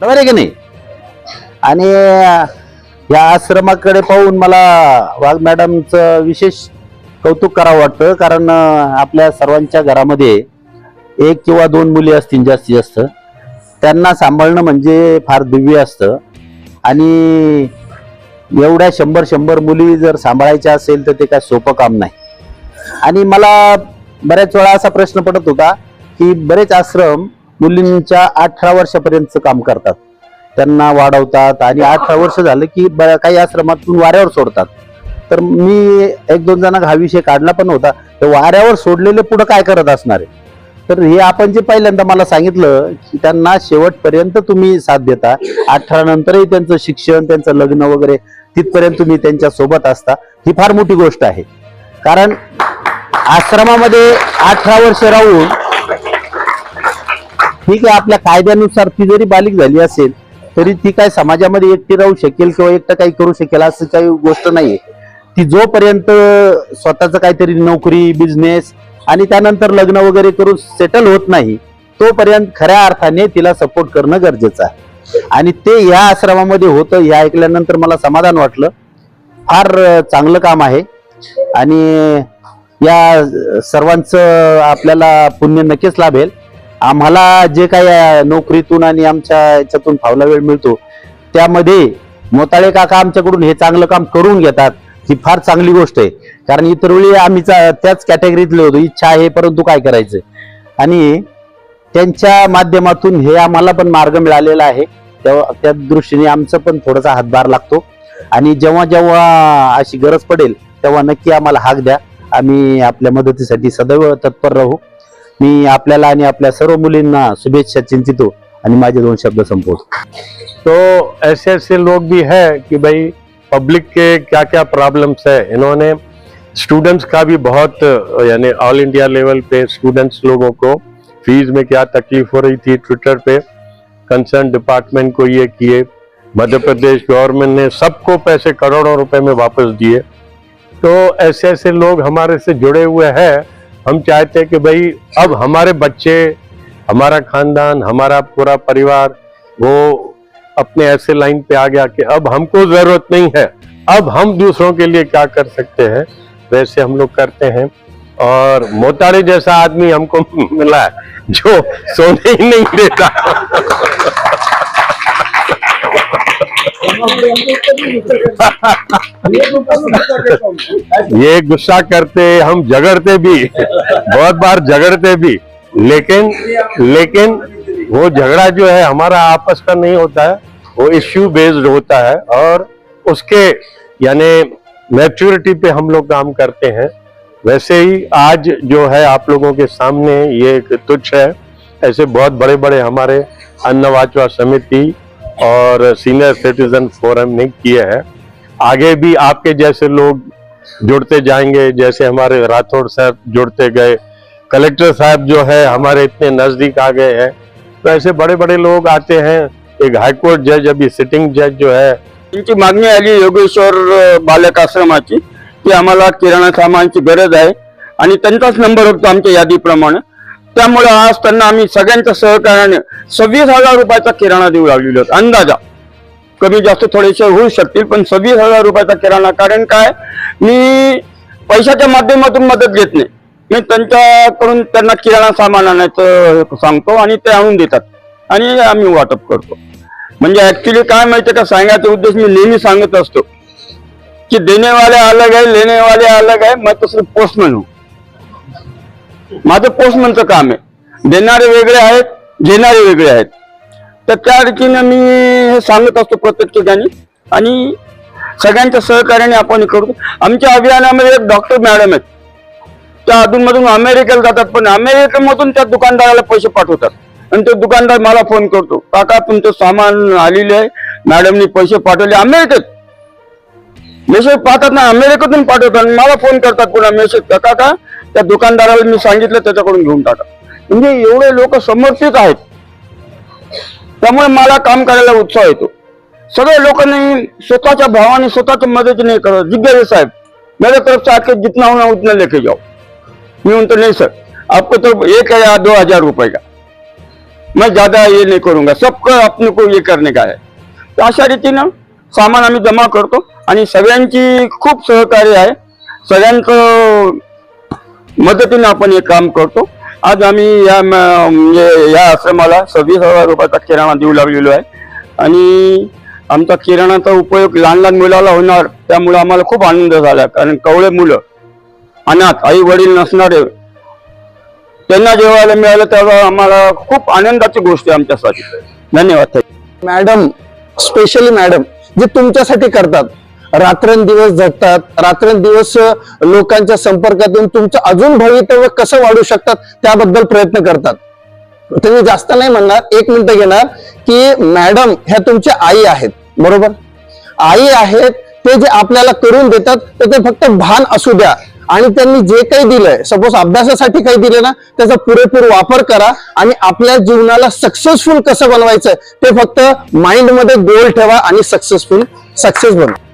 बरोबर आहे की नाही? आणि या आश्रमाकडे पाहून मला वाघ मॅडमचं विशेष कौतुक करावं वाटतं. कारण आपल्या सर्वांच्या घरामध्ये एक किंवा दोन मुली असतील जास्तीत जास्त. त्यांना सांभाळणं म्हणजे फार दिव्य असतं. आणि एवढ्या शंभर शंभर मुली जर सांभाळायच्या असेल तर ते काय सोपं काम नाही. आणि मला बऱ्याच वेळा असा प्रश्न पडत होता की बरेच आश्रम मुलींच्या अठरा वर्षापर्यंतचं काम करतात. त्यांना वाढवतात आणि अठरा वर्ष झालं की ब- काही आश्रमातून वाऱ्यावर सोडतात. तर मी एक दोन जणांना हा विषय काढला पण होता. तर वाऱ्यावर सोडलेले पुढं काय करत असणार आहे? तर हे आपण जे पहिल्यांदा मला सांगितलं की त्यांना शेवटपर्यंत तुम्ही साथ देता. अठरा नंतरही त्यांचं शिक्षण त्यांचं लग्न वगैरे तिथपर्यंत तुम्ही त्यांच्यासोबत असता. ही फार मोठी गोष्ट आहे. कारण आश्रमामध्ये अठरा वर्ष राहून ठीक आहे आपल्या कायद्यानुसार ती जरी बालिक झाली असेल तरी ती काय समाजामध्ये एकटी राहू शकेल किंवा एकटं काही करू शकेल असं काही गोष्ट नाहीये. ती जोपर्यंत स्वतःच काहीतरी नोकरी बिझनेस आणि त्यानंतर लग्न वगैरे करून सेटल होत नाही तोपर्यंत खऱ्या अर्थाने तिला सपोर्ट करणं गरजेचं आहे. आणि ते या आश्रमामध्ये होतं हे ऐकल्यानंतर मला समाधान वाटलं. फार चांगलं काम आहे. आणि या सर्वांचं आपल्याला पुण्य नक्कीच लाभेल. आम्हाला जे काही नोकरीतून आणि आमच्या याच्यातून फावला वेळ मिळतो त्यामध्ये मोताळे काका आमच्याकडून हे चांगलं काम करून घेतात. ही फार चांगली गोष्ट आहे. कारण इतर वेळी आम्ही चा- त्याच कॅटेगरीतले होतो. इच्छा आहे परंतु काय करायचं? आणि त्यांच्या माध्यमातून हे आम्हाला पण मार्ग मिळालेला आहे. तेव्हा त्या दृष्टीने आमचं पण थोडासा हातभार लागतो. आणि जेव्हा जेव्हा अशी गरज पडेल तेव्हा नक्की आम्हाला हाक द्या. आम्ही आपल्या मदतीसाठी सदैव तत्पर राहू. मी आपल्याला आणि आपल्या सर्व मुलींना शुभेच्छा चिंतितो आणि माझे दोन शब्द संपवतो. तो ऐसे ऐसे लोग भी है कि भाई पब्लिक के क्या क्या प्रॉब्लम्स है, इन्होंने स्टूडेंट्स का भी बहुत, यानी ऑल इंडिया लेवल पे स्टूडेंट्स लोगों को फ़ीस में क्या तकलीफ़ हो रही थी ट्विटर पे कंसर्न डिपार्टमेंट को ये किए, मध्य प्रदेश गवर्नमेंट ने सबको पैसे करोड़ों रुपए में वापस दिए। तो ऐसे ऐसे लोग हमारे से जुड़े हुए हैं, हम चाहते हैं कि भाई अब हमारे बच्चे, हमारा खानदान, हमारा पूरा परिवार, वो अपने ऐसे लाइन पे आ गया कि अब हमको ज़रूरत नहीं है। अब हम दूसरों के लिए क्या कर सकते हैं? वैसे हम लोग करते हैं। और मोतारे जैसा आदमी हमको मिला है, जो सोने ही नहीं देता। ये गुस्सा करते, हम झगड़ते भी, बहुत बार झगड़ते भी। लेकिन लेकिन वो झगड़ा जो है हमारा आपस का नहीं होता है, वो इश्यू बेस्ड होता है और उसके यानी मैच्योरिटी पे हम लोग काम करते हैं। वैसे ही आज जो है आप लोगों के सामने ये एक तुच्छ है, ऐसे बहुत बड़े बड़े हमारे अन्नवाचवा समिति और सीनियर सिटीजन फोरम ने किए हैं। आगे भी आपके जैसे लोग जुड़ते जाएँगे, जैसे हमारे राठौड़ साहब जुड़ते गए, कलेक्टर साहब जो है हमारे इतने नज़दीक आ गए हैं तो ऐसे बड़े बड़े लोग आते हैं एक हाईकोर्ट जज अभी सिटिंग जज जो है। त्यांची मागणी आली योगेश्वर बालक आश्रमाची की आम्हाला किराणा सामानची गरज आहे आणि त्यांचाच नंबर होता आमच्या यादीप्रमाणे. त्यामुळे आज त्यांना आम्ही सगळ्यांच्या सहकार्याने सव्वीस हजार रुपयाचा किराणा देऊ लागलेलो अंदाजा. कमी जास्त थोडेसे होऊ शकतील पण सव्वीस हजार रुपयाचा किराणा. कारण काय? मी पैशाच्या माध्यमातून मदत घेत नाही. मी त्यांच्याकडून त्यांना किराणा सामान आणायचं सांगतो आणि ते आणून देतात. आणि आम्ही वाटप करतो. म्हणजे ऍक्च्युली काय माहितीये का? सांगायचा उद्देश मी नेहमी सांगत असतो की देणेवाले अलग आहे लेणेवाले अलग आहे मग तसं पोस्टमन हो. माझं पोस्टमनचं काम आहे. देणारे वेगळे आहेत घेणारे वेगळे आहेत. तर त्या रीतीनं मी हे सांगत असतो प्रत्येक ठिकाणी. आणि सगळ्यांच्या सहकार्याने आपण हे करतो. आमच्या अभियानामध्ये एक डॉक्टर मॅडम आहेत. त्या अधूनमधून अमेरिकेला जातात पण अमेरिकेमधून त्या दुकानदाराला पैसे पाठवतात. आणि तो दुकानदार मला फोन करतो काका तुमचं सामान आलेले आहे. मॅडमनी पैसे पाठवले अमेरिकेत. मेसेज पाहतात ना अमेरिकेतून पाठवतात आणि मला फोन करतात पुन्हा मेसेज का काका त्या दुकानदाराला मी सांगितलं त्याच्याकडून घेऊन टाका. म्हणजे एवढे लोक समर्थित आहेत. त्यामुळे मला काम करायला उत्साह येतो. सगळ्या लोकांनी स्वतःच्या भावाने स्वतःच्या मदतीने करत जिज्ञासा साहेब मेरे तरफ से आके जितना होना उतना लेके जाओ. मैं उनतो नहीं सर आपको तो एक या दो हजार रुपए का? मैं ज्यादा ये नहीं करूंगा सबको अपने को ये करने का है। तर अशा रीतीनं सामान आम्ही जमा करतो आणि सगळ्यांची खूप सहकार्य आहे. सगळ्यांचं मदतीने आपण हे काम करतो. आज आम्ही या म्हणजे या आश्रमाला सव्वीस हजार रुपयाचा किराणा देऊ लागलेलो आहे. आणि आमचा किराणाचा उपयोग लहान लहान मुलाला होणार त्यामुळे आम्हाला खूप आनंद झाला. कारण कवळे मुलं अनाथ आई वडील नसणारे. त्यांना जेवायला मिळालं तेव्हा आम्हाला खूप आनंदाची गोष्ट आहे आमच्यासाठी धन्यवाद मॅडम स्पेशली मॅडम जे तुमच्यासाठी करतात रात्रंदिवस झटतात रात्रंदिवस लोकांच्या संपर्कातून तुमचं अजून भवितव्य कसं वाढू शकतात त्याबद्दल प्रयत्न करतात. तुम्ही जास्त नाही म्हणणार एक मिनिट घेणार की मॅडम ह्या तुमच्या आई आहेत बरोबर? आई आहेत ते जे आपल्याला करून देतात तर ते फक्त भान असू द्या. आणि त्यांनी जे काही दिलंय सपोज अभ्यासासाठी काही दिलं ना त्याचा पुरेपूर वापर करा आणि आपल्या जीवनाला सक्सेसफुल कसं बनवायचं ते फक्त माइंडमध्ये गोल ठेवा आणि सक्सेसफुल सक्सेस बनवा.